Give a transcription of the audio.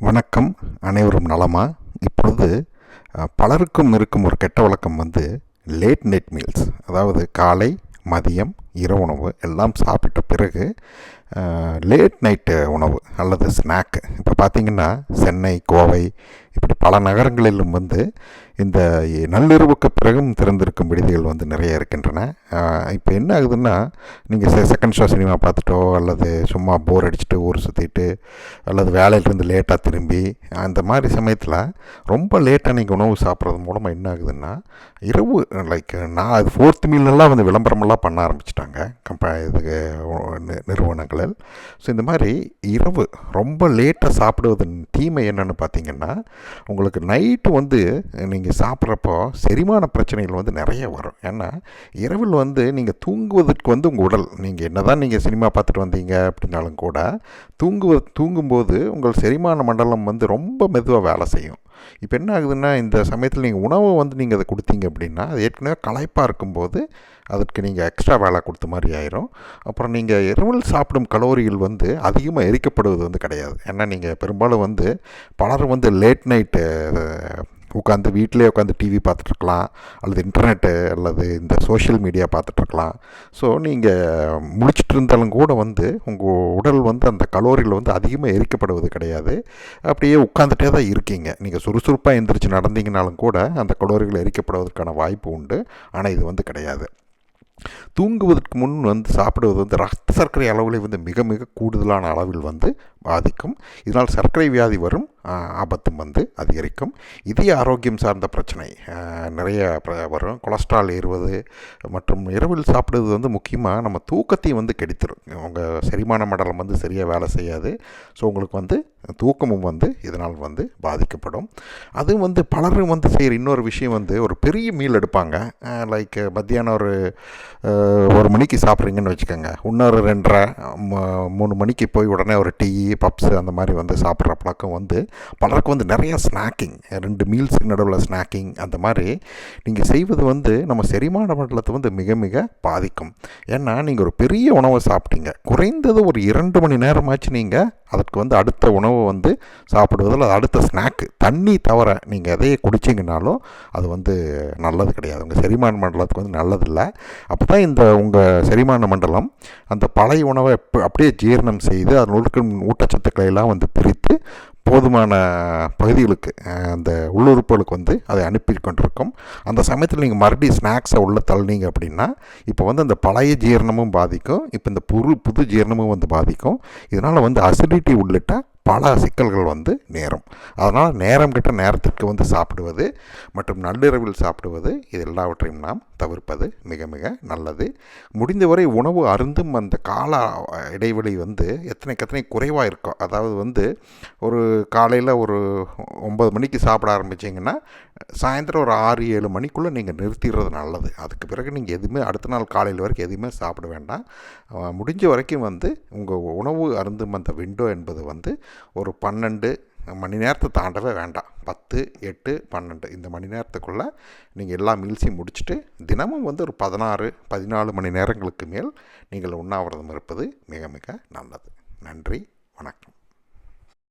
வணக்கம். அனைவரும் நலமா? இப்பொழுது பலருக்கும் இருக்கும் ஒரு கெட்ட வழக்கம் வந்து லேட் நைட் மீல்ஸ் அதாவது காலை மதியம் இரவு உணவு எல்லாம் சாப்பிட்ட பிறகு லேட் நைட்டு உணவு அல்லது ஸ்நாக் இப்போ பார்த்தீங்கன்னா சென்னை கோவை இப்படி பல நகரங்களிலும் வந்து இந்த நள்ளிரவுக்கு பிறகும் திறந்திருக்கும் விடுதிகள் வந்து நிறைய இருக்கின்றன. இப்போ என்ன ஆகுதுன்னா நீங்கள் செகண்ட் ஷோ சினிமா பார்த்துட்டோ அல்லது சும்மா போர் அடிச்சுட்டு ஊர் சுற்றிட்டு அல்லது வேலையிலேருந்து லேட்டாக திரும்பி அந்த மாதிரி சமயத்தில் ரொம்ப லேட்டாக நீங்கள் உணவு சாப்பிட்றது மூலமாக என்ன ஆகுதுன்னா இரவு லைக் நான் அது ஃபோர்த் மீல்லாம் வந்து விளம்பரமெல்லாம் பண்ண ஆரம்பிச்சிட்டாங்க கம்ப இதுக்கு நிறுவனங்களில். ஸோ இந்த மாதிரி இரவு ரொம்ப லேட்டாக சாப்பிடுவதன் தீமை என்னென்னு பார்த்தீங்கன்னா உங்களுக்கு நைட்டு வந்து நீங்கள் சாப்பிட்றப்போ செரிமான பிரச்சனைகள் வந்து நிறைய வரும். ஏன்னா இரவில் வந்து நீங்கள் தூங்குவதற்கு வந்து உங்கள் உடல் நீங்கள் என்ன தான் நீங்கள் சினிமா பார்த்துட்டு வந்தீங்க அப்படின்னாலும் கூட தூங்குவ தூங்கும்போது உங்கள் செரிமான மண்டலம் வந்து ரொம்ப மெதுவாக வேலை செய்யும். இப்போ என்ன ஆகுதுன்னா இந்த சமயத்தில் நீங்கள் உணவு வந்து நீங்கள் அதை கொடுத்தீங்க அப்படின்னா அது ஏற்கனவே களைப்பாக இருக்கும்போது அதற்கு நீங்கள் எக்ஸ்ட்ரா வேலை கொடுத்த மாதிரி ஆயிரும். அப்புறம் நீங்கள் இரவில் சாப்பிடும் கலோரிகள் வந்து அதிகமாக எரிக்கப்படுவது வந்து கிடையாது. ஏன்னா நீங்கள் பெரும்பாலும் வந்து பலரும் வந்து லேட் நைட்டு உட்காந்து வீட்டிலே உட்காந்து டிவி பார்த்துட்ருக்கலாம் அல்லது இன்டர்நெட்டு அல்லது இந்த சோஷியல் மீடியா பார்த்துட்ருக்கலாம். ஸோ நீங்கள் முழிச்சிட்டு இருந்தாலும் கூட வந்து உங்கள் உடல் வந்து அந்த கலோரிகள் வந்து அதிகமாக எரிக்கப்படுவது கிடையாது. அப்படியே உட்காந்துட்டே தான் இருக்கீங்க. நீங்கள் சுறுசுறுப்பாக எந்திரிச்சு நடந்தீங்கனாலும் கூட அந்த கலோரிகள் எரிக்கப்படுவதற்கான வாய்ப்பு உண்டு. ஆனால் இது வந்து கிடையாது. தூங்குவதற்கு முன் வந்து சாப்பிடுவது வந்து ரத்த சர்க்கரை அளவுகளை வந்து மிக மிக கூடுதலான அளவில் வந்து பாதிக்கும். இதனால் சர்க்கரை வியாதி வரும் ஆபத்தும் வந்து அதிகரிக்கும். இதய ஆரோக்கியம் சார்ந்த பிரச்சனை நிறைய வரும். கொலஸ்ட்ரால் ஏறுவது மற்றும் இரவில் சாப்பிடுவது வந்து முக்கியமாக நம்ம தூக்கத்தையும் வந்து கெடுத்துரும். உங்கள் செரிமான மண்டலம் வந்து சரியாக வேலை செய்யாது. ஸோ உங்களுக்கு வந்து தூக்கமும் வந்து இதனால் வந்து பாதிக்கப்படும். அதுவும் வந்து பலரும் வந்து செய்கிற இன்னொரு விஷயம் வந்து ஒரு பெரிய மீல் எடுப்பாங்க. லைக் மத்தியானம் ஒரு ஒரு மணிக்கு சாப்பிட்றீங்கன்னு வச்சுக்கோங்க. இன்னொரு ரெண்டரை ம- மூணு மணிக்கு போய் உடனே ஒரு டீ பப்ஸு அந்த மாதிரி வந்து சாப்பிட்ற பழக்கம் வந்து பலருக்கு வந்து நிறைய ஸ்நாக்கிங் ரெண்டு மீல்ஸுக்கு நடுவில் ஸ்நாக்கிங் அந்த மாதிரி நீங்கள் செய்வது வந்து நம்ம செரிமான மண்டலத்தை வந்து மிக மிக பாதிக்கும். ஏன்னா நீங்கள் ஒரு பெரிய உணவை சாப்பிட்டீங்க. குறைந்தது ஒரு இரண்டு மணி நேரமாச்சு நீங்கள் அதற்கு வந்து அடுத்த உணவு வந்து சாப்பிடுவதில் அது அடுத்த ஸ்நாக்கு தண்ணி தவிர நீங்கள் எதையே குடிச்சிங்கனாலும் அது வந்து நல்லது கிடையாது. உங்கள் செரிமான மண்டலத்துக்கு வந்து நல்லதில்லை. அப்போ தான் இந்த உங்கள் செரிமான மண்டலம் அந்த பழைய உணவை எப்ப- அப்படியே ஜீரணம் செய்து அதில் இருக்கும் ஊட்டச்சத்துக்களை எல்லாம் வந்து பிரித்து போதுமான பகுதிகளுக்கு அந்த உள்ளுறுப்புகளுக்கு வந்து அதை அனுப்பி கொண்டிருக்கும். அந்த சமயத்தில் நீங்கள் மறுபடியும் ஸ்நாக்ஸை உள்ளே தள்ளினீங்க அப்படின்னா இப்போ வந்து அந்த பழைய ஜீரணமும் பாதிக்கும். இப்போ இந்த புது புது ஜீரணமும் வந்து பாதிக்கும். இதனால் வந்து அசிடிட்டி உள்ளிட்ட பல சிக்கல்கள் வந்து நேரும். அதனால் நேரம் கிட்ட நேரத்திற்கு வந்து சாப்பிடுவது மற்றும் நள்ளிரவில் சாப்பிடுவது இது எல்லாவற்றையும் நாம் தவிர்ப்பது மிக மிக நல்லது. முடிந்தவரை உணவு அருந்தும் அந்த கால இடைவெளி வந்து எத்தனைக்கு எத்தனை குறைவாக இருக்கும் அதாவது வந்து ஒரு காலையில் ஒரு ஒம்பது மணிக்கு சாப்பிட ஆரம்பிச்சிங்கன்னா சாயந்தரம் ஒரு ஆறு ஏழு மணிக்குள்ளே நீங்கள் நிறுத்திடுறது நல்லது. அதுக்கு பிறகு நீங்கள் எதுவுமே அடுத்த நாள் காலையில் வரைக்கும் எதுவுமே சாப்பிட வேண்டாம். முடிஞ்ச வரைக்கும் வந்து உங்கள் உணவு அருந்தும் அந்த விண்டோ என்பது வந்து ஒரு பன்னெண்டு மணி நேரத்தை தாண்டவே வேண்டாம். பத்து எட்டு பன்னெண்டு இந்த மணி நேரத்துக்குள்ளே நீங்கள் எல்லா மீல்ஸையும் முடிச்சுட்டு தினமும் வந்து ஒரு பதினாறு பதினாலு மணி நேரங்களுக்கு மேல் நீங்கள் உண்ணாவிரதம் இருப்பது மிக மிக நல்லது. நன்றி வணக்கம்.